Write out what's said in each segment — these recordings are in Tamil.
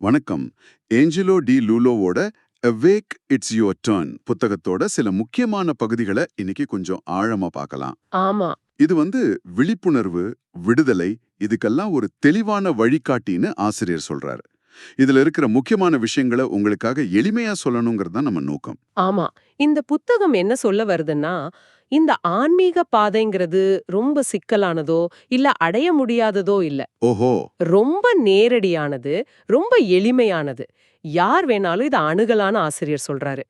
வணக்கம். ஏஞ்சலோ டி லூலோவோட அவேக் இட்ஸ் யுவர் டர்ன் புத்தகத்தோட சில முக்கியமான பகுதிகளை இன்னைக்கு கொஞ்சம் ஆழமா பார்க்கலாம். ஆமா. இது வந்து விழிப்புணர்வு விடுதலை இதுக்கெல்லாம் ஒரு தெளிவான வழிகாட்டின்னு ஆசிரியர் சொல்றாரு. இதுல இருக்கிற முக்கியமான விஷயங்களை உங்களுக்காக எளிமையா சொல்லணுங்கிறது தான் நம்ம நோக்கம். ஆமா. இந்த புத்தகம் என்ன சொல்ல வருதுன்னா இந்த ஆன்மீக பாதைங்கிறது ரொம்ப சிக்கலானதோ இல்ல அடைய முடியாததோ இல்ல. ஓஹோ. ரொம்ப நேரடியானது ரொம்ப எளிமையானது. யார் வேணாலும் இதை அணுகலான்னு ஆசிரியர் சொல்றாரு.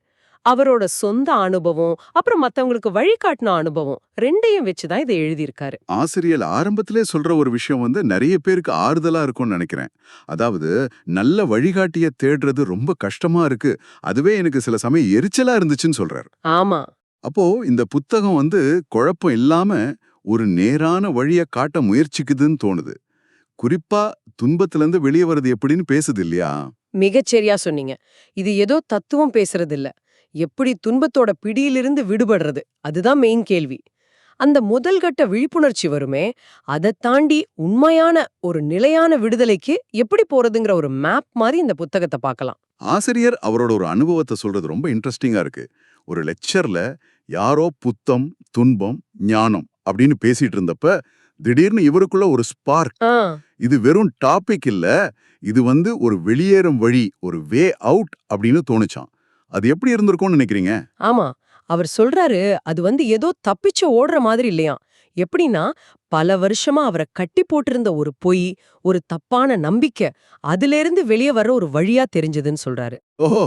அவரோட சொந்த அனுபவம் அப்புறம் மத்தவங்களுக்கு வழிகாட்டின அனுபவம் ரெண்டையும் வச்சுதான் இதை எழுதியிருக்காரு. ஆசிரியர் ஆரம்பத்திலே சொல்ற ஒரு விஷயம் வந்து நிறைய பேருக்கு ஆறுதலா இருக்கும்னு நினைக்கிறேன். அதாவது நல்ல வழிகாட்டிய தேடுறது ரொம்ப கஷ்டமா இருக்கு. அதுவே எனக்கு சில சமயம் எரிச்சலா இருந்துச்சுன்னு சொல்றாரு. ஆமா. அப்போ இந்த புத்தகம் வந்து குழப்பம் இல்லாம ஒரு நேரான வழிய காட்ட முயற்சிக்குதுன்னு தோணுது. குறிப்பா துன்பத்துல இருந்து வெளியே வர்றது எப்படின்னு பேசுது இல்லையா? மிகச்சரியா சொன்னீங்க. இது ஏதோ தத்துவம் பேசுறது இல்ல எப்படி துன்பத்தோட பிடியிலிருந்து விடுபடுறது? அதுதான் மெயின் கேள்வி. அந்த முதல் கட்ட விழிப்புணர்ச்சி வருமே அதை தாண்டி உண்மையான ஒரு நிலையான விடுதலைக்கு எப்படி போறதுங்கிற ஒரு மேப் மாதிரி இந்த புத்தகத்தை பார்க்கலாம். ஆசிரியர் அவரோட ஒரு அனுபவத்தை சொல்றது ரொம்ப இன்ட்ரெஸ்டிங்கா இருக்கு. ஒரு லெக்சர்ல யாரோ புத்தம் துன்பம் ஞானம் அப்படின்னு பேசிட்டு இருந்தப்ப திடீர்னு இவருக்குள்ள ஒரு ஸ்பார்க் இது வெறும் டாபிக் இல்ல இது வந்து ஒரு வெளியேறும் வழி ஒரு வே அவுட் அப்படின்னு தோணுச்சான் அது எப்படி இருந்திருக்கும்னு நினைக்கிறீங்க? ஆமா. அவர் சொல்றாரு அது வந்து ஏதோ தப்பிச்சு ஓடுற மாதிரி இல்லையா எப்படின்னா பல வருஷமா அவரை கட்டி போட்டிருந்த ஒரு பொய் ஒரு தப்பான நம்பிக்கை அதிலிருந்து வெளியே வர ஒரு வழியா தெரிஞ்சதுன்னு சொல்றாரு. ஓஹோ!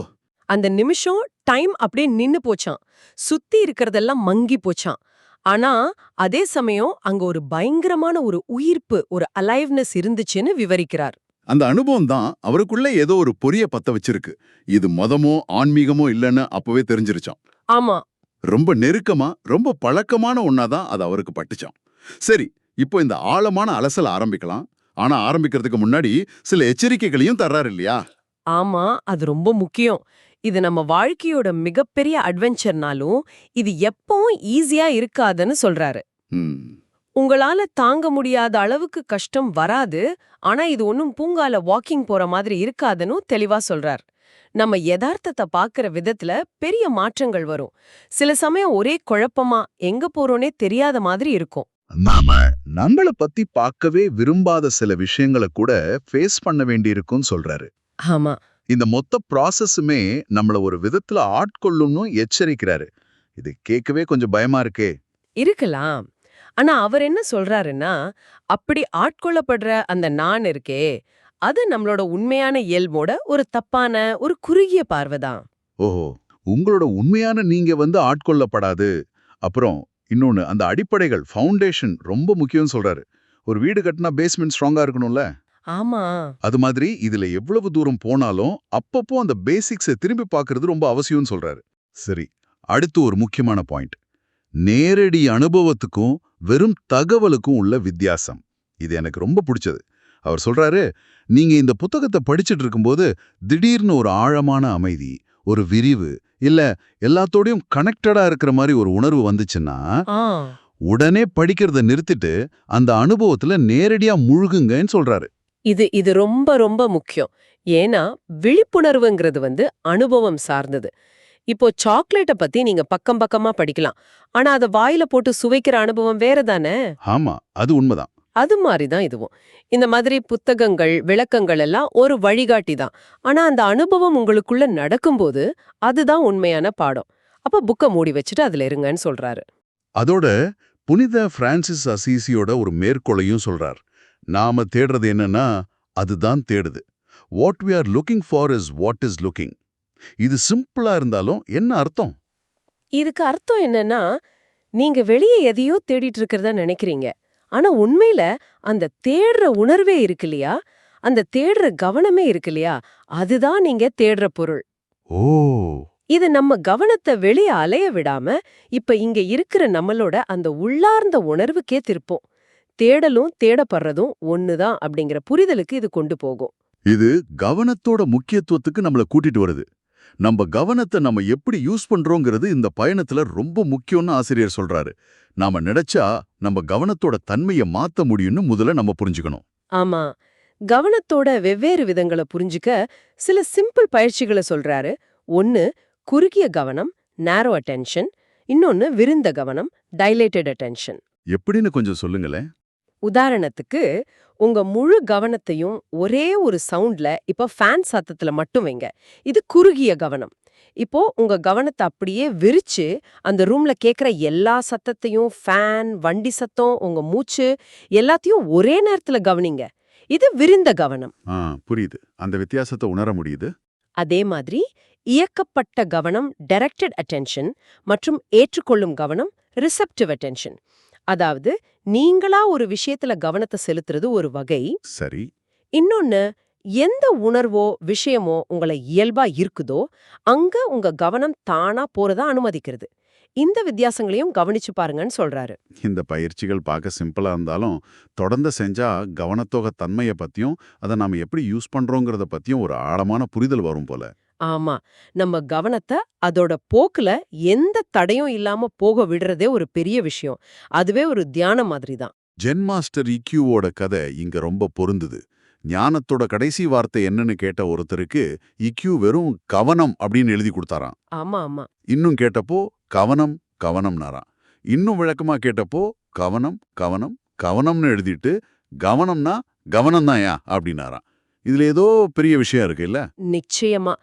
அந்த நிமிஷம் டைம் அப்படியே நின்னு போச்சான் சுத்தி இருக்கிறதெல்லாம் மங்கி போச்சான் ஆனா அதே சமயம் அங்க ஒரு பயங்கரமான ஒரு உயிர்ப்பு ஒரு அலைவ்னஸ் இருந்துச்சுன்னு விவரிக்கிறார். அந்த அனுபவம் தான் அவருக்குள்ள ஏதோ ஒரு பொரிய பத்த வச்சிருக்கு. இது மதமோ ஆன்மீகமோ இல்லைன்னு அப்பவே தெரிஞ்சிருச்சான் ஆமா. ரொம்ப நெருக்கமா ரொம்ப பழக்கமான ஒன்னாதான் அது அவருக்கு பட்டுச்சான் சரி இப்போ இந்த ஆழமான அலசல் ஆரம்பிக்கலாம். ஆனா ஆரம்பிக்கிறதுக்கு முன்னாடி சில எச்சரிக்கைகளையும் தர்றாரு இல்லையா? ஆமா அது ரொம்ப முக்கியம். இது நம்ம வாழ்க்கையோட மிகப்பெரிய அட்வென்ச்சர்னாலும் இது எப்பவும் ஈஸியா இருக்காதுன்னு சொல்றாரு. உங்களால தாங்க முடியாத அளவுக்கு கஷ்டம் வராது ஆனா இது ஒன்னும் பூங்கால வாக்கிங் போற மாதிரி இருக்காதுன்னு தெளிவா சொல்றார். நம்ம யதார்த்தத்தை பார்க்கற விதத்துல பெரிய மாற்றங்கள் வரும். சில சமயம் ஒரே குழப்பமா எங்க போறோனே தெரியாத மாதிரி இருக்கும். நாம நம்மள பத்தி பார்க்கவே விரும்பாத சில விஷயங்களை கூட ஃபேஸ் பண்ண வேண்டியிருக்கும்னு சொல்றாரு. ஆமா. இந்த மொத்த ப்ராசஸுமே நம்மள ஒரு விதத்துல ஆட்கொள்ளும்னு எச்சரிக்கிறாரு. இது கேட்கவே கொஞ்சம் பயமா இருக்கே. இருக்கலாம். ஆனா அவர் என்ன சொல்றாருன்னா அப்படி ஆட்கொள்ளப்படுற அந்த நான் இருக்கே அது நம்மளோட உண்மையான இயல்போட ஒரு தப்பான ஒரு குறுகிய பார்வைதான் ஓஹோ. உங்களோட உண்மையான நீங்க வந்து ஆட்கொள்ளப்படாது. அப்புறம் இன்னொன்னு அந்த அடிப்படைகள் ஃபவுண்டேஷன் ரொம்ப முக்கியம்னு சொல்றாரு. ஒரு வீடு கட்டினா பேஸ்மெண்ட் ஸ்ட்ராங்கா இருக்கணும்ல? ஆமா. அது மாதிரி இதுல எவ்வளவு தூரம் போனாலும் அப்பப்போ அந்த பேசிக்ஸை திரும்பி பார்க்கிறது ரொம்ப அவசியம்னு சொல்றாரு. சரி அடுத்து ஒரு முக்கியமான பாயிண்ட் நேரடி அனுபவத்துக்கும் வெறும் தகவலுக்கும் உள்ள வித்தியாசம். இது எனக்கு ரொம்ப பிடிச்சது. அவர் சொல்றாரு நீங்க இந்த புத்தகத்தை படிச்சிட்டு இருக்கும்போது திடீர்னு ஒரு ஆழமான அமைதி ஒரு விரிவு இல்ல எல்லாத்தோடையும் கனெக்டடா இருக்கிற மாதிரி ஒரு உணர்வு வந்துச்சுன்னா உடனே படிக்கிறத நிறுத்திட்டு அந்த அனுபவத்துல நேரடியா முழுகுங்கன்னு சொல்றாரு. இது இது ரொம்ப ரொம்ப முக்கியம். ஏன்னா விழிப்புணர்வுங்கிறது வந்து அனுபவம் சார்ந்தது. இப்போ சாக்லேட்டை பத்தி நீங்க பக்கம் பக்கமா படிக்கலாம். ஆனா அத வாயில போட்டு சுவைக்கிற அனுபவம் வேற தானே? ஆமா அது உண்மைதான். அது மாதிரி தான் இதுவும். இந்த மாதிரி புத்தகங்கள் விளக்கங்கள் எல்லாம் ஒரு வழிகாட்டி தான். ஆனா அந்த அனுபவம் உங்களுக்குள்ள நடக்கும்போது அதுதான் உண்மையான பாடம். அப்ப புக்கை மூடி வச்சுட்டு அதுல இருங்கன்னு சொல்றாரு. அதோட புனித பிரான்சிஸ் அசீசியோட ஒரு மேற்கோளையும் சொல்றார். நாம தேடுறது என்னன்னா அதுதான் தேடுது. What we are looking for is what is looking இது சிம்பிளா இருந்தாலும் என்ன அர்த்தம்? இதுக்கு அர்த்தம் என்னன்னா நீங்க வெளியே எதையோ தேடிட்டு இருக்கிறதா நினைக்கிறீங்க. ஆனா உண்மையில அந்த தேடுற உணர்வே இருக்கு இல்லையா? அந்த தேடுற கவனமே இருக்கு இல்லையா? அதுதான் நீங்க தேடுற பொருள். ஓ! இது நம்ம கவனத்தை வெளியே அலைய விடாம இப்ப இங்க இருக்கிற நம்மளோட அந்த உள்ளார்ந்த உணர்வுக்கே திருப்போம். தேடலும் தேடப்படுறதும் ஒண்ணுதான் அப்படிங்கிற புரிதலுக்கு இது கொண்டு போகும். இது கவனத்தோட முக்கியத்துவத்துக்கு நம்மள கூட்டிட்டு வருது. நம்ம கவனத்தை நம்ம எப்படி யூஸ் பண்றோங்கிறது இந்த பயணத்துல ரொம்ப முக்கியம்னு ஆசிரியர் சொல்றாரு. நாம நினைச்சா நம்ம கவனத்தோட தன்மையை மாத்த முடியும்னு முதல்ல நம்ம புரிஞ்சுக்கணும். ஆமா. கவனத்தோட வெவ்வேறு விதங்களை புரிஞ்சுக்க சில சிம்பிள் பயிற்சிகளை சொல்றாரு. ஒன்னு குறுகிய கவனம் நேரோ அட்டென்ஷன் இன்னொன்னு விருந்த கவனம் டைலேட்டட் அட்டென்ஷன் எப்படின்னு கொஞ்சம் சொல்லுங்களேன். உதாரணத்துக்கு உங்க முழு கவனத்தையும் ஒரே ஒரு சவுண்ட்ல இப்ப ஃபேன் சத்தத்துல மட்டும் வைங்க. இது குறுகிய கவனம். இப்போ உங்க கவனத்தை அப்படியே விரிச்சு அந்த ரூம்ல கேக்குற எல்லா சத்தத்தையும் ஃபேன் வண்டி சத்தம் உங்க மூச்சு எல்லாத்தையும் ஒரே நேரத்துல கவனிங்க. இது விரிந்த கவனம். புரியுது. அந்த வித்தியாசத்தை உணர முடியுது? அதே மாதிரி இயக்கப்பட்ட கவனம் டைரக்டட் அட்டென்ஷன் மற்றும் ஏற்றுக்கொள்ளும் கவனம் ரிசப்டிவ் அட்டென்ஷன் அதாவது நீங்களா ஒரு விஷயத்துல கவனத்தை செலுத்துறது ஒரு வகை. சரி. இன்னொன்னு எந்த உணர்வோ விஷயமோ உங்களை இயல்பா இருக்குதோ அங்க உங்க கவனம் தானா போறதா அனுமதிக்கிறது. இந்த வித்தியாசங்களையும் கவனிச்சு பாருங்கன்னு சொல்றாரு. இந்த பயிற்சிகள் பார்க்க சிம்பிளா இருந்தாலும் தொடர்ந்து செஞ்சா கவனத்தோக தன்மையை பத்தியும் அதை நாம எப்படி யூஸ் பண்றோங்கிறத பத்தியும் ஒரு ஆழமான புரிதல் வரும் போல. ஆமா. நம்ம கவனத்தை அதோட போக்குல எந்த தடையும் இல்லாம போக விடுறதே ஒரு பெரிய விஷயம். அதுவே ஒரு தியானம் மாதிரி தான் ஜென் மாஸ்டர் இக்யூவோட கதை இங்க ரொம்ப பொருந்துது. ஞானத்தோட கடைசி வார்த்தை என்னன்னு கேட்ட ஒருத்தருக்கு இக்யூ வெறும் கவனம் அப்படின்னு எழுதி கொடுத்தாராம். ஆமா ஆமா. இன்னும் கேட்டப்போ கவனம் கவனம்னாராம். இன்னும் விளக்கமா கேட்டப்போ கவனம் கவனம் கவனம்னு எழுதிட்டு கவனம்னா கவனம் தான்யா அப்படின்னாராம். இதுல ஏதோ பெரிய விஷயம் இருக்கு இல்ல நிச்சயமா.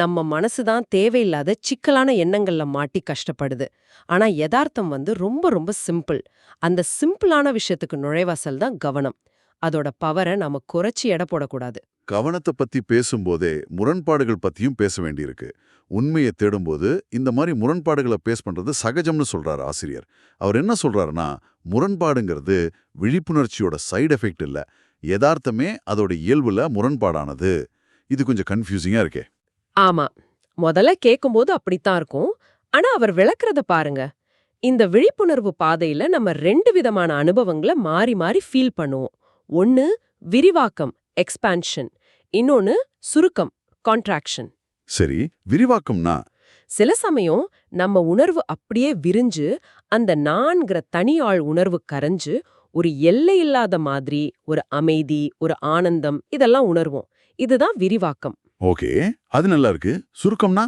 நம்ம மனசு தான் தேவையில்லாத சிக்கலான எண்ணங்கள்ல மாட்டி கஷ்டப்படுது. ஆனா யதார்த்தம் வந்து ரொம்ப ரொம்ப சிம்பிள். அந்த சிம்பிளான விஷயத்துக்கு நுழைவாசல் தான் கவனம். அதோட பவரை நாம குறைச்சி எடை போடக்கூடாது. கவனத்தை பத்தி பேசும்போதே முரண்பாடுகள் பத்தியும் பேச வேண்டியிருக்கு. உண்மையை தேடும்போது இந்த மாதிரி முரண்பாடுகளை பேஸ் பண்றது சகஜம்னு சொல்றாரு ஆசிரியர். அவர் என்ன சொல்றாருன்னா முரண்பாடுங்கிறது விழிப்புணர்ச்சியோட சைடு எஃபெக்ட் இல்ல. யதார்த்தமே அதோட இயல்புல முரண்பாடானது. இது கொஞ்சம் கன்ஃபியூசிங்கா இருக்கே. ஆமா. முதல்ல கேட்கும்போது அப்படித்தான் இருக்கும். ஆனா அவர் விளக்குறத பாருங்க. இந்த விழிப்புணர்வு பாதையில நம்ம ரெண்டு விதமான அனுபவங்களை மாறி மாறி ஃபீல் பண்ணுவோம். ஒன்னு விரிவாக்கம் எக்ஸ்பான்ஷன் இன்னொன்னு சுருக்கம் கான்ட்ராக்ஷன் சரி விரிவாக்கம்னா? சில சமயம் நம்ம உணர்வு அப்படியே விரிஞ்சு அந்த நான்கிற தனியாள் உணர்வு கரைஞ்சு ஒரு எல்லை இல்லாத மாதிரி ஒரு அமைதி ஒரு ஆனந்தம் இதெல்லாம் உணர்வோம். இதுதான் விரிவாக்கம். ஓகே அது நல்லா இருக்கு சுருக்கம்னா?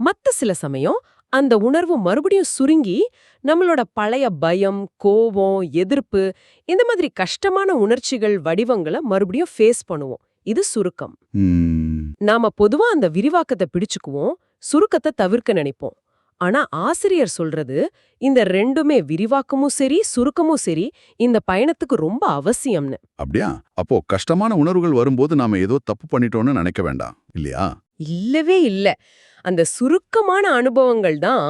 மத்த சில சமயம் அந்த உணர்வு மறுபடியும் சுருங்கி நம்மளோட பழைய பயம் கோபம் எதிர்ப்பு இந்த மாதிரி கஷ்டமான உணர்ச்சிகள் வடிவங்களை மறுபடியும் ஃபேஸ் பண்ணுவோம். இது சுருக்கம். நாம பொதுவா அந்த விரிவாக்கத்தை பிடிச்சுக்குவோம் சுருக்கத்தை தவிர்க்க நினைப்போம். ஆனா ஆசிரியர் சொல்றது இந்த ரெண்டுமே விரிவாக்கமும் சரி சுருக்கமும் சரி இந்த பயணத்துக்கு ரொம்ப அவசியம்னு. அப்படியா? அப்போ கஷ்டமான உணர்வுகள் வரும்போது நாம ஏதோ தப்பு பண்ணிட்டோம்னு நினைக்க வேண்டாம் இல்லையா? இல்லவே இல்ல. அந்த சுருக்கமான அனுபவங்கள் தான்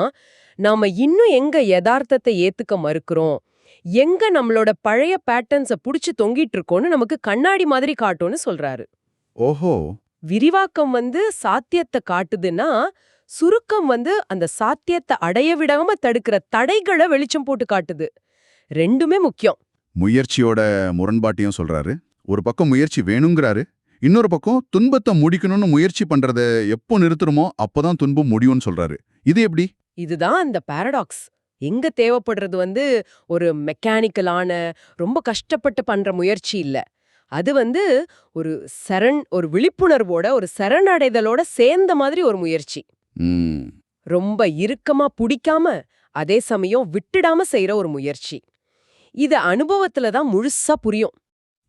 நாம இன்னும் எங்க யதார்த்தத்தை ஏத்துக்க மறுக்கிறோம் எங்க நம்மளோட பழைய பேட்டர்ன்ஸ புடிச்சு தொங்கிட்டு இருக்கோம்னு நமக்கு கண்ணாடி மாதிரி காட்டும்னு சொல்றாரு. ஓஹோ! விரிவாக்கம் வந்து சாத்தியத்தை காட்டுதுன்னா சுருக்கம் வந்து அந்த சாத்தியத்தை அடைய விடாம தடுக்கிற தடைகளை வெளிச்சம் போட்டு காட்டுது. ரெண்டுமே முக்கியம். முயற்சியோட முரண்பாட்டையும் சொல்றாரு. ஒரு பக்கம் முயற்சி வேணுங்கிறாரு. இன்னொரு பக்கம் துன்பத்தை முடிக்கணும்னு முயற்சி பண்றத எப்போ நிறுத்துறோமோ அப்போதான் துன்பம் முடியும்னு சொல்றாரு. இது எப்படி? இதுதான் அந்த பாரடாக்ஸ் எங்க தேவைப்படுறது வந்து ஒரு மெக்கானிக்கலான ரொம்ப கஷ்டப்பட்டு பண்ற முயற்சி இல்ல. அது வந்து ஒரு சரண் ஒரு விழிப்புணர்வோட ஒரு சரணடைதலோட சேர்ந்த மாதிரி ஒரு முயற்சி. ரொம்ப இறுக்கமா புடிக்காம அதே சமயம் விட்டுடாம செய்யற ஒரு முயற்சி. இது அனுபவத்துல தான் முழுசா புரியும்.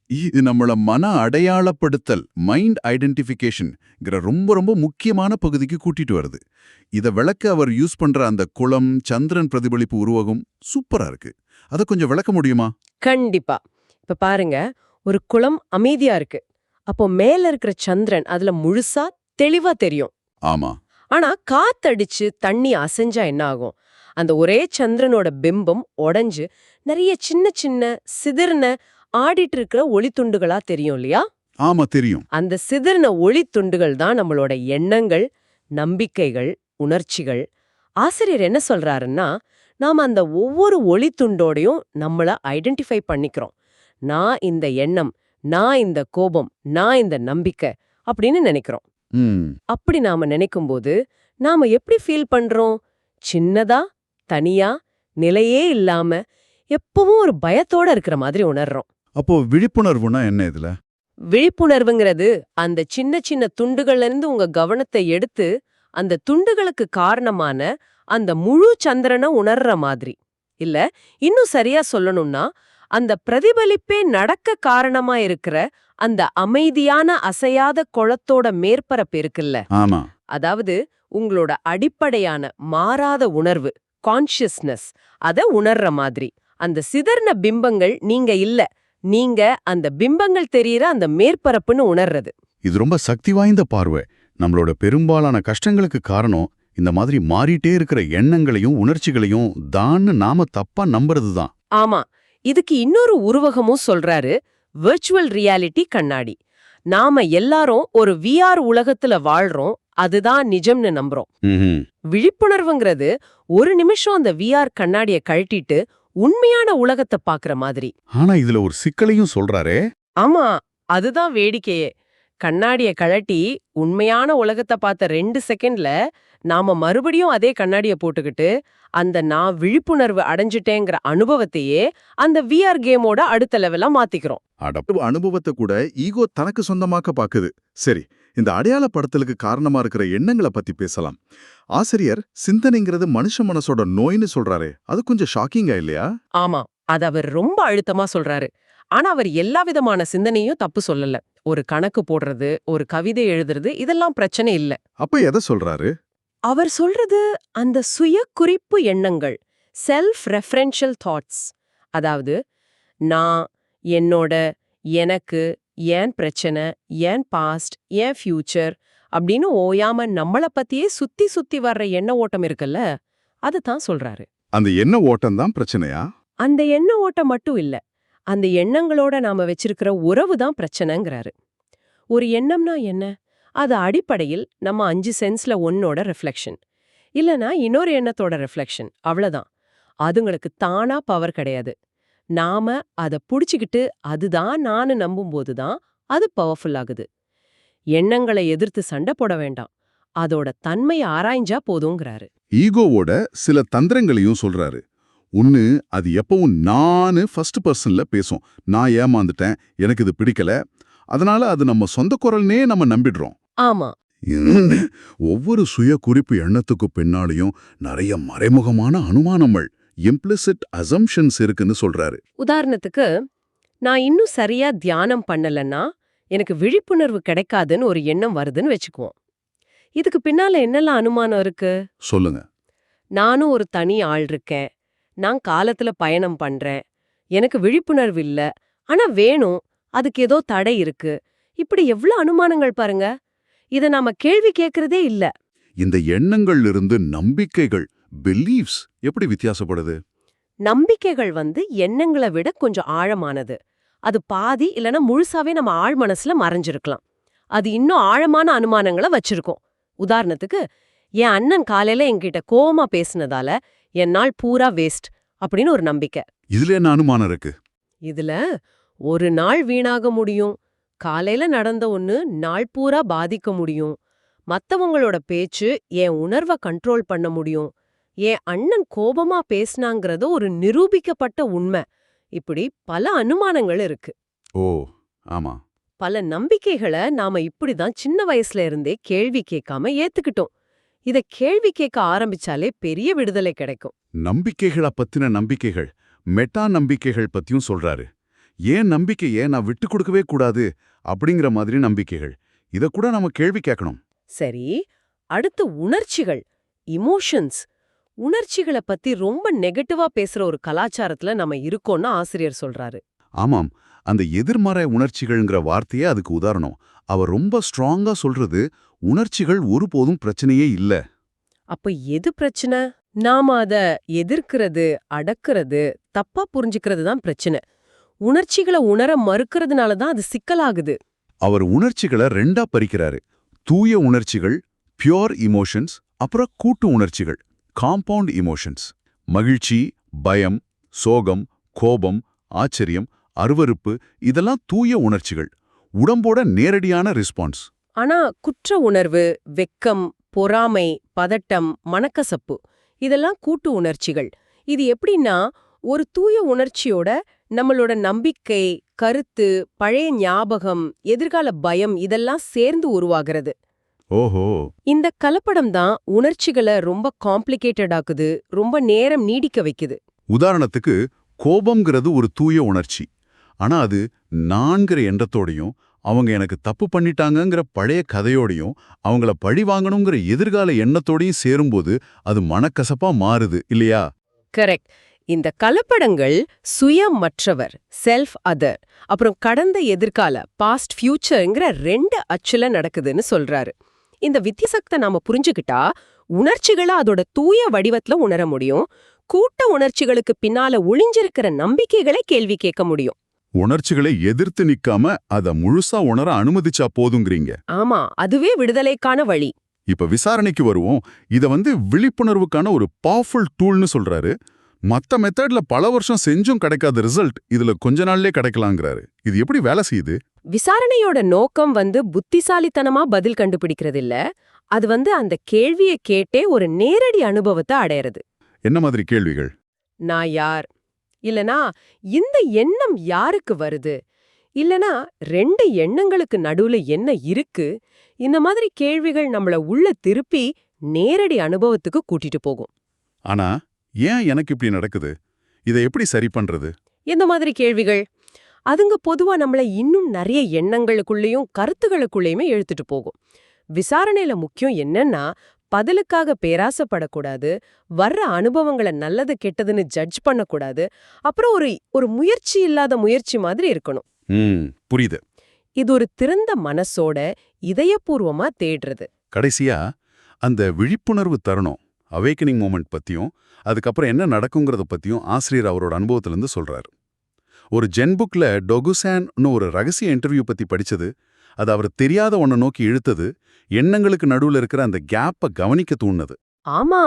இது நம்மள மன அடையாளப்படுத்தல் மைண்ட் ஐடென்டிஃபிகேஷன்ங்கிற ரொம்ப ரொம்ப முக்கியமான பகுதிக்கு கூட்டிட்டு வருது. இத விளக்க அவர் யூஸ் பண்ற அந்த குளம் சந்திரன் பிரதிபலிப்பு உருவகம். சூப்பரா இருக்கு. அதை கொஞ்சம் விளக்க முடியுமா? கண்டிப்பா. இப்ப பாருங்க ஒரு குளம் அமைதியா இருக்கு. அப்போ மேல இருக்கிற சந்திரன் அதுல முழுசா தெளிவா தெரியும். ஆமா. ஆனா காத்தடிச்சு தண்ணி அசைஞ்சா என்ன ஆகும் அந்த ஒரே சந்திரனோட பிம்பம் உடைஞ்சு நிறைய சின்ன சின்ன சிதறின ஆடிட்டு இருக்கிற ஒளித்துண்டுகளா தெரியும் இல்லையா? ஆமா தெரியும். அந்த சிதறின ஒளித்துண்டுகள் தான் நம்மளோட எண்ணங்கள் நம்பிக்கைகள் உணர்ச்சிகள். ஆசிரியர் என்ன சொல்றாருன்னா நாம அந்த ஒவ்வொரு ஒளித்துண்டோடையும் நம்மள ஐடென்டிஃபை பண்ணிக்கிறோம். நான் இந்த எண்ணம் நான் இந்த கோபம் நான் இந்த நம்பிக்கை அப்படின்னு நினைக்கிறோம். அப்படி நாம நினைக்கும்போது நாம எப்படி ஃபீல் பண்றோம்? சின்னதா? தனியா? நிலையே இல்லாம எப்பவும் ஒரு பயத்தோட இருக்கிற மாதிரி உணர்றோம். அப்போ விழிப்புணர்வுனா என்ன இதுல? விழிப்புணர்வுங்கிறது அந்த சின்ன சின்ன துண்டுகள்ல இருந்து உங்க கவனத்தை எடுத்து அந்த துண்டுகளுக்கு காரணமான அந்த முழு சந்திரனை உணர்ற மாதிரி. இல்ல இன்னும் சரியா சொல்லணும்னா அந்த பிரதிபலிப்பே நடக்க காரணமா இருக்கிற அந்த அமைதியான அசையாத குளத்தோட மேற்பரப்பு இருக்குல்ல? ஆமா. அதாவது உங்களோட அடிப்படையான மாறாத உணர்வு கான்ஷியஸ்னஸ் அத உணர்ற மாதிரி. அந்த சிதறின பிம்பங்கள் நீங்க இல்ல. நீங்க அந்த பிம்பங்கள் தெரியற அந்த மேற்பரப்புன்னு உணர்றது. இது ரொம்ப சக்தி வாய்ந்த பார்வை. நம்மளோட பெரும்பாலான கஷ்டங்களுக்கு காரணம் இந்த மாதிரி மாறிட்டே இருக்கிற எண்ணங்களையும் உணர்ச்சிகளையும் தான்னு நாம தப்பா நம்புறது தான் ஆமா. இதுக்கு இன்னொரு உருவகமும் சொல்றாரு. விர்ச்சுவல் ரியாலிட்டி கண்ணாடி. நாம எல்லாரும் ஒரு விஆர் உலகத்துல வாழ்றோம் அதுதான் நிஜம்னு நம்புறோம். விழிப்புணர்வுங்கிறது ஒரு நிமிஷம் அந்த விஆர் கண்ணாடிய கழட்டிட்டு உண்மையான உலகத்தை பாக்குற மாதிரி. ஆனா இதுல ஒரு சிக்கலையும் சொல்றாரே. ஆமா அதுதான் வேடிக்கையே. கண்ணாடிய கழட்டி உண்மையான உலகத்தை பார்த்த ரெண்டு செகண்ட்ல நாம மறுபடியும் அதே கண்ணாடிய போட்டுக்கிட்டு அந்த நான் விழிப்புணர்வு அடைஞ்சிட்டேங்கிற அனுபவத்தையே அந்த விஆர் கேமோட அடுத்த லெவலா மாத்திக்கிறோம். அனுபவத்தை கூட ஈகோ தனக்கு சொந்தமாக்க பாக்குது. சரி இந்த அடையாளப்படுத்தலுக்கு காரணமா இருக்கிற எண்ணங்களை பத்தி பேசலாம். ஆசிரியர் சிந்தனைங்கிறது மனுஷ மனசோட நோய்னு சொல்றாரே அது கொஞ்சம் ஷாக்கிங்கா இல்லையா? ஆமா அது அவர் ரொம்ப அழுத்தமா சொல்றாரு. ஆனா அவர் எல்லா விதமான சிந்தனையும் தப்பு சொல்லல. ஒரு கணக்கு போடுறது ஒரு கவிதை எழுதுறது இதெல்லாம் பிரச்சனை இல்ல. அப்ப எதை சொல்றாரு? அவர் சொல்றது அந்த சுய குறிப்பு எண்ணங்கள் செல்ஃப் ரெஃபரன்ஷியல் தாட்ஸ் அதாவது நான் என்னோட எனக்கு ஏன் பிரச்சனை ஏன் பாஸ்ட் ஏன் ஃபியூச்சர் அப்படின்னு ஓயாம நம்மள பத்தியே சுத்தி சுத்தி வர்ற எண்ண ஓட்டம் இருக்குல்ல அதுதான் சொல்றாரு. அந்த எண்ண ஓட்டம் தான் பிரச்சனையா? அந்த எண்ண ஓட்டம் மட்டும் இல்ல அந்த எண்ணங்களோட நாம வச்சிருக்கிற உறவு தான் பிரச்சனைங்கிறாரு. ஒரு எண்ணம்னா என்ன? அது அடிப்படையில் நம்ம அஞ்சு சென்ஸ்ல ஒன்னோட ரிஃப்ளெக்ஷன் இல்லனா இன்னொரு எண்ணத்தோட ரிஃப்ளெக்ஷன் அவ்வளோதான் அதுங்களுக்கு தானா பவர் கிடையாது. நாம அத புடிச்சுக்கிட்டு அதுதான் நானு நம்பும்போது தான் அது பவர்ஃபுல் ஆகுது. எண்ணங்களை எதிர்த்து சண்டை போட வேண்டாம். அதோட தன்மையை ஆராய்ஞ்சா போதுங்கிறாரு. ஈகோவோட சில தந்திரங்களையும் சொல்றாரு. ஒன்னு அது எப்பவும் நானு ஃபர்ஸ்ட் பர்சன்ல பேசும். நான் ஏமாந்துட்டேன் எனக்கு இது பிடிக்கல. அதனால அது நம்ம சொந்த குரல்னே நம்ம நம்பிடுறோம். ஆமா. ஒவ்வொரு சுய குறிப்பு எண்ணத்துக்கு பின்னாடியும் நிறைய மறைமுகமான அனுமானங்கள் இம்ப்ளிசிட் அசம்ஷன்ஸ் இருக்குன்னு சொல்றாரு. உதாரணத்துக்கு நான் இன்னும் சரியா தியானம் பண்ணலன்னா எனக்கு விழிப்புணர்வு கிடைக்காதுன்னு ஒரு எண்ணம் வருதுன்னு வச்சுக்குவோம். இதுக்கு பின்னால என்னெல்லாம் அனுமானம் இருக்கு? சொல்லுங்க. நானும் ஒரு தனி ஆள் இருக்கேன். நான் காலத்துல பயணம் பண்றேன். எனக்கு விழிப்புணர்வு இல்ல. ஆனா வேணும். அதுக்கு ஏதோ தடை இருக்கு. இப்படி எவ்ளோ அனுமானங்கள் பாருங்க. இத நாம கேள்வி கேக்குறதே இல்ல. இந்த எண்ணங்கள்ல இருந்து நம்பிக்கைகள் பிலீவ்ஸ் எப்படி வித்தியாசப்படுது? நம்பிக்கைகள் வந்து எண்ணங்களை விட கொஞ்சம் ஆழமானது. அது பாதி இல்லனா முழுசாவே நம்ம ஆழ் மனசுல மறைஞ்சிருக்கலாம். அது இன்னும் ஆழமான அனுமானங்களை வச்சிருக்கோம். உதாரணத்துக்கு என் அண்ணன் காலையில என்கிட்ட கோவமா பேசுனதால என் நாள் பூரா வேஸ்ட் அப்படின்னு ஒரு நம்பிக்கை. இதுல என்ன அனுமானம் இருக்கு? இதுல ஒரு நாள் வீணாக முடியும். காலையில நடந்த ஒண்ணு நாள் பூரா பாதிக்க முடியும். மத்தவங்களோட பேச்சு என் உணர்வை கண்ட்ரோல் பண்ண முடியும். என் அண்ணன் கோபமா பேசுனாங்கிறது ஒரு நிரூபிக்கப்பட்ட உண்மை. இப்படி பல அனுமானங்கள் இருக்கு. ஓ ஆமா. பல நம்பிக்கைகளை நாம இப்படிதான் சின்ன வயசுல இருந்தே கேள்வி கேட்காம ஏத்துக்கிட்டோம். இத கேள்வி கேட்க ஆரம்பிச்சாலே பெரிய விடுதலை கிடைக்கும். நம்பிக்கைகளை பத்தின நம்பிக்கைகள் மெட்டா நம்பிக்கைகள் பத்தியும் சொல்றாரு. ஏன் நம்பிக்கையை நான் விட்டு கொடுக்கவே கூடாது அப்படிங்கிற மாதிரி நம்பிக்கைகள். இத கூட நம்ம கேள்வி கேட்கணும் சரி அடுத்து உணர்ச்சிகள் இமோஷன்ஸ் உணர்ச்சிகளை பத்தி ரொம்ப நெகட்டிவா பேசுற ஒரு கலாச்சாரத்துல நம்ம இருக்கோம்னு ஆசிரியர் சொல்றாரு. ஆமாம் அந்த எதிர்மறை உணர்ச்சிகள்ங்கிற வார்த்தையே அதுக்கு உதாரணம். அவர் ரொம்ப ஸ்ட்ராங்கா சொல்றது உணர்ச்சிகள் ஒருபோதும் பிரச்சனையே இல்ல. அப்ப எது பிரச்சனை? நாம அத எதிர்க்கிறது அடக்குறது தப்பா புரிஞ்சுக்கிறது தான் பிரச்சனை. உணர்ச்சிகளை உணர மறுக்கிறதுனால தான் அது சிக்கலாகுது. அவர் உணர்ச்சிகளை ரெண்டா பறிக்கிறாரு. தூய உணர்ச்சிகள் பியோர் இமோஷன்ஸ் அப்புறம் கூட்டு உணர்ச்சிகள் காம்பவுண்ட் இமோஷன்ஸ் மகிழ்ச்சி பயம் சோகம் கோபம் ஆச்சரியம் அருவருப்பு இதெல்லாம் தூய உணர்ச்சிகள். உடம்போட நேரடியான ரெஸ்பான்ஸ் ஆனா குற்ற உணர்வு வெக்கம் பொறாமை பதட்டம் மனக்கசப்பு இதெல்லாம் கூட்டு உணர்ச்சிகள். இது எப்படின்னா ஒரு தூய உணர்ச்சியோட நம்மளோட நம்பிக்கை கருத்து பழைய ஞாபகம் எதிர்கால பயம் இதெல்லாம் சேர்ந்து உருவாகிறது. ஓஹோ. இந்த கலப்படம் தான் உணர்ச்சிகளை ரொம்ப காம்ப்ளிகேட்டட் ஆக்குது ரொம்ப நேரம் நீடிக்க வைக்குது. உதாரணத்துக்கு கோபம்ங்கிறது ஒரு தூய உணர்ச்சி. ஆனா அது நான்கிற எண்ணத்தோடையும் அவங்க எனக்கு தப்பு பண்ணிட்டாங்கங்கிற பழைய கதையோடையும் அவங்கள பழி வாங்கணுங்கிற எதிர்கால எண்ணத்தோடையும் சேரும்போது அது மனக்கசப்பா மாறுது இல்லையா? கரெக்ட் இந்த கலப்படங்கள் சுயமற்றவர் செல்ஃப் அதர் அப்புறம் கடந்த எதிர்கால பாஸ்ட் ஃபியூச்சர்ங்கிற ரெண்டு அச்சுல நடக்குதுன்னு சொல்றாரு. இந்த வித்தியாசத்தை நாம புரிஞ்சுக்கிட்டா உணர்ச்சிகளை அதோட தூய வடிவத்துல உணர முடியும். கூட்ட உணர்ச்சிகளுக்கு பின்னால ஒளிஞ்சிருக்கிற நம்பிக்கைகளை கேள்வி கேட்க முடியும். உணர்ச்சிகளை எதிர்த்து நிக்காம அத முழுசா உணர அனுமதிச்சா போதுங்கிறீங்க. ஆமா அதுவே விடுதலைக்கான வழி. இப்ப விசாரணைக்கு வருவோம். இத வந்து விழிப்புணர்வுக்கான ஒரு பவர்ஃபுல் டூல்னு சொல்றாரு. மத்த மெத்தட்ல பல வருஷம் செஞ்சும் கிடைக்காத ரிசல்ட் இதுல கொஞ்ச நாள்லயே கிடைக்கலாங்கிறாரு. இது எப்படி வேலை செய்யுது? விசாரணையோட நோக்கம் வந்து புத்திசாலித்தனமா பதில் கண்டுபிடிக்கிறது இல்ல அது வந்து அந்த கேள்வியை கேட்டே ஒரு நேரடி அனுபவத்தை அடையறது. என்ன மாதிரி கேள்விகள்? நான் யார்? இல்லனா இந்த எண்ணம் யாருக்கு வருது? இல்லனா ரெண்டு எண்ணங்களுக்கு நடுவுல என்ன இருக்கு? இந்த மாதிரி கேள்விகள் நம்மள உள்ள திருப்பி நேரடி அனுபவத்துக்கு கூட்டிட்டு போகும். ஆனா ஏன் எனக்கு இப்படி நடக்குது? இதை எப்படி சரி பண்றது? எந்த மாதிரி கேள்விகள். அதுங்க பொதுவா நம்மள இன்னும் நிறைய எண்ணங்களுக்குள்ளேயும் கருத்துகளுக்குள்ளேயுமே இழுத்துட்டு போகும். விசாரணையில முக்கியம் என்னன்னா பதிலுக்காக பேராசப்படக்கூடாது வர்ற அனுபவங்களை நல்லது கெட்டதுன்னு ஜட்ஜ் பண்ணக்கூடாது அப்புறம் ஒரு ஒரு முயற்சி இல்லாத முயற்சி மாதிரி இருக்கணும். புரியுது. இது ஒரு திறந்த மனசோட இதயபூர்வமா தேடுறது. கடைசியா அந்த விழிப்புணர்வு தருணம் அவேக்கனிங் மூமெண்ட் பத்தியும் அதுக்கப்புறம் என்ன நடக்குங்கிறத பத்தியும் ஆசிரியர் அவரோட அனுபவத்திலேருந்து சொல்றாரு. ஒரு ஜென் புக்ல டொகுசான்னு ஒரு ரகசிய இன்டர்வியூ பத்தி படிச்சது அது அவர் தெரியாத ஒன்றை நோக்கி இழுத்தது எண்ணங்களுக்கு நடுவுல இருக்கிற அந்த கேப்பை கவனிக்க தூண்டுனது. ஆமா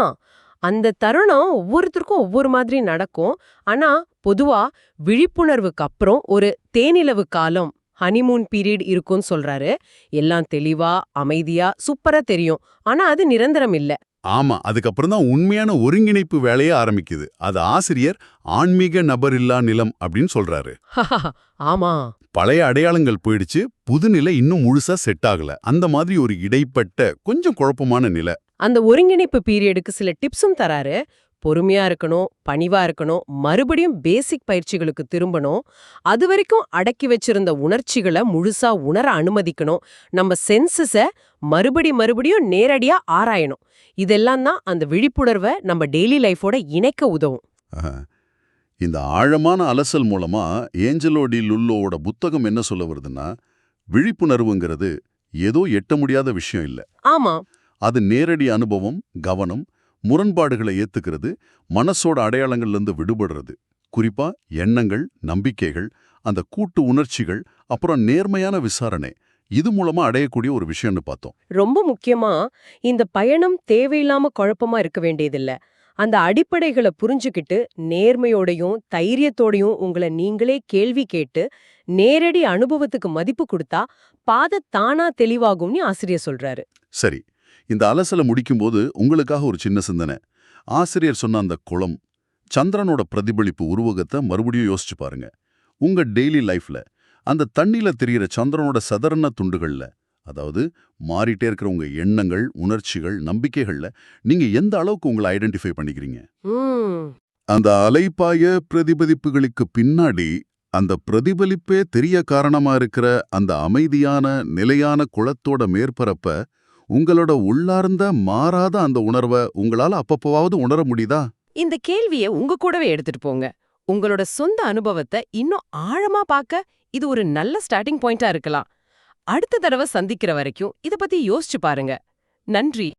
அந்த தருணம் ஒவ்வொருத்தருக்கும் ஒவ்வொரு மாதிரி நடக்கும். ஆனா பொதுவா விழிப்புணர்வுக்கு அப்புறம் ஒரு தேனிலவு காலம் ஹனிமூன் பீரியட் இருக்கும்னு சொல்றாரு. எல்லாம் தெளிவா அமைதியா சூப்பரா தெரியும். ஆனா அது நிரந்தரம் இல்ல. ஆமா அதுக்கப்புறம் தான் உண்மையான ஒருங்கிணைப்பு வேலையே ஆரம்பிக்குது. அது ஆசிரியர் ஆன்மீக நபரில்லா நிலம் அப்படின்னு சொல்றாரு. ஆமா. பழைய அடையாளங்கள் போயிடுச்சு புதுநிலை இன்னும் முழுசா செட் ஆகல. அந்த மாதிரி ஒரு இடைப்பட்ட கொஞ்சம் குழப்பமான நிலை. அந்த ஒருங்கிணைப்பு பீரியடுக்கு சில டிப்ஸும் தராரு. பொறுமையா இருக்கணும் பணிவா இருக்கணும் மறுபடியும் பேசிக் பயிற்சிகளுக்கு திரும்பணும். அது வரைக்கும் அடக்கி வச்சிருந்த உணர்ச்சிகளை முழுசா உணர அனுமதிக்கணும். நம்ம சென்சஸ மறுபடி மறுபடியும் நேரடியா ஆராயணும். இதெல்லாம் தான் அந்த விழிப்புணர்வை நம்ம டெய்லி லைஃபோட இணைக்க உதவும். இந்த ஆழமான அலசல் மூலமா ஏஞ்சலோ டி லுல்லோவோட புத்தகம் என்ன சொல்ல வருதுன்னா விழிப்புணர்வுங்கிறது ஏதோ எட்ட முடியாத விஷயம் இல்ல. ஆமா. அது நேரடி அனுபவம் கவனம் முரண்பாடுகளை ஏத்துக்கிறது மனசோட அடையாளங்கள்ல இருந்து விடுபடுறது. குறிப்பா எண்ணங்கள் நம்பிக்கைகள் அந்த கூட்டு உணர்ச்சிகள் அப்புறம் நேர்மையான விசாரணை. இது மூலமா அடையக்கூடிய ஒரு விஷயம்னு பார்த்தோம். ரொம்ப முக்கியமா இந்த பயணம் தேவையில்லாம குழப்பமா இருக்க வேண்டியதில்ல. அந்த அடிப்படைகளை புரிஞ்சுக்கிட்டு நேர்மையோடையும் தைரியத்தோடையும் உங்களை நீங்களே கேள்வி கேட்டு நேரடி அனுபவத்துக்கு மதிப்பு கொடுத்தா பாதை தானா தெளிவாகும்னு ஆசிரியர் சொல்றாரு. சரி இந்த அலசலை முடிக்கும்போது உங்களுக்காக ஒரு சின்ன சிந்தனை. ஆசிரியர் சொன்ன அந்த குளம் சந்திரனோட பிரதிபலிப்பு உருவகத்தை மறுபடியும் யோசிச்சு பாருங்க. உங்க டெய்லி லைஃப்ல அந்த தண்ணில தெரியிற சந்திரனோட சதரண துண்டுகள்ல அதாவது மாறிட்டே இருக்கிற உங்க எண்ணங்கள் உணர்ச்சிகள் நம்பிக்கைகள்ல நீங்க எந்த அளவுக்கு உங்களை ஐடென்டிஃபை பண்ணிக்கிறீங்க? அந்த அலைப்பாய பிரதிபலிப்புகளுக்கு பின்னாடி அந்த பிரதிபலிப்பே தெரிய காரணமா இருக்கிற அந்த அமைதியான நிலையான குளத்தோட மேற்பரப்ப உங்களோட உள்ளார்ந்த மாறாத அந்த உணர்வை உங்களால அப்பப்பவாவது உணர முடியுதா? இந்த கேள்வியை உங்க கூடவே எடுத்துட்டு போங்க. உங்களோட சொந்த அனுபவத்தை இன்னும் ஆழமா பார்க்க இது ஒரு நல்ல ஸ்டார்டிங் பாயிண்டா இருக்கலாம். அடுத்த தடவை சந்திக்கிற வரைக்கும் இத பத்தி யோசிச்சு பாருங்க. நன்றி.